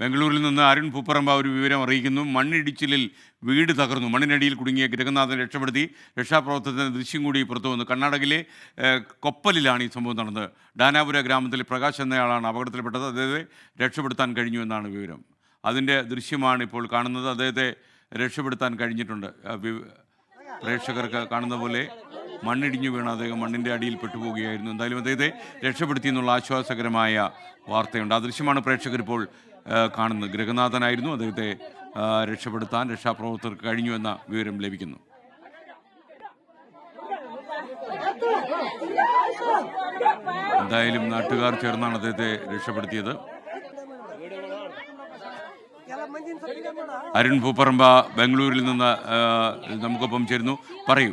ബംഗളൂരിൽ നിന്ന് അരുൺ പൂപ്പറമ്പ ഒരു വിവരം അറിയിക്കുന്നു. മണ്ണിടിച്ചിലിൽ വീട് തകർന്നു. മണ്ണിനടിയിൽ കുടുങ്ങിയ ഗൃഹനാഥൻ രക്ഷപ്പെടുത്തി. രക്ഷാപ്രവർത്തനത്തിന് ദൃശ്യം കൂടി പുറത്തു വന്നു. കർണാടകയിലെ കൊപ്പലിലാണ് ഈ സംഭവം നടന്നത്. ഡാനാപുര ഗ്രാമത്തിൽ പ്രകാശ് എന്നയാളാണ് അപകടത്തിൽപ്പെട്ടത്. അദ്ദേഹത്തെ രക്ഷപ്പെടുത്താൻ കഴിഞ്ഞു എന്നാണ് വിവരം. അതിന്റെ ദൃശ്യമാണ് ഇപ്പോൾ കാണുന്നത്. അദ്ദേഹത്തെ രക്ഷപ്പെടുത്താൻ കഴിഞ്ഞിട്ടുണ്ട്. പ്രേക്ഷകർക്ക് കാണുന്ന പോലെ മണ്ണിടിഞ്ഞു വീണ അദ്ദേഹം മണ്ണിന്റെ അടിയിൽ പെട്ടുപോവുകയായിരുന്നു. എന്തായാലും അദ്ദേഹത്തെ രക്ഷപ്പെടുത്തി എന്നുള്ള ആശ്വാസകരമായ വാർത്തയുണ്ട്. ആ ദൃശ്യമാണ് പ്രേക്ഷകർ ഇപ്പോൾ കാണുന്നത്. ഗൃഹനാഥനായിരുന്നു. അദ്ദേഹത്തെ രക്ഷപ്പെടുത്താൻ രക്ഷാപ്രവർത്തകർക്ക് കഴിഞ്ഞു എന്ന വിവരം ലഭിക്കുന്നു. എന്തായാലും നാട്ടുകാർ ചേർന്നാണ് അദ്ദേഹത്തെ രക്ഷപ്പെടുത്തിയത്. അരുൺ ഭൂപ്പറമ്പ ബംഗളൂരിൽ നിന്ന് നമുക്കൊപ്പം ചേരുന്നു. പറയൂ.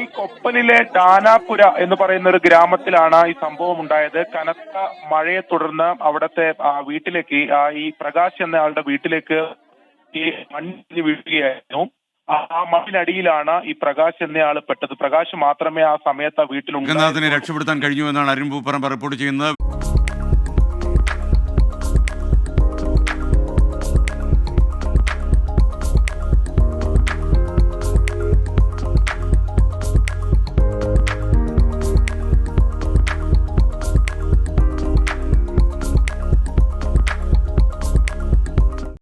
ഈ കൊപ്പനിലെ ഡാനാപുര എന്ന് പറയുന്ന ഒരു ഗ്രാമത്തിലാണ് ഈ സംഭവം ഉണ്ടായത്. കനത്ത മഴയെ തുടർന്ന് അവിടത്തെ വീട്ടിലേക്ക് ഈ പ്രകാശ് എന്ന ആളുടെ വീട്ടിലേക്ക് ഈ മണ്ണിന് വീഴുകയായിരുന്നു. ആ മണ്ണിനടിയിലാണ് ഈ പ്രകാശ് എന്നയാൾ പെട്ടത്. പ്രകാശ് മാത്രമേ ആ സമയത്ത് ആ വീട്ടിലുണ്ടായിരുന്നു രക്ഷപ്പെടുത്താൻ കഴിഞ്ഞു എന്നാണ് അരുൺ പൂപ്പറമ്പ റിപ്പോർട്ട് ചെയ്യുന്നത്.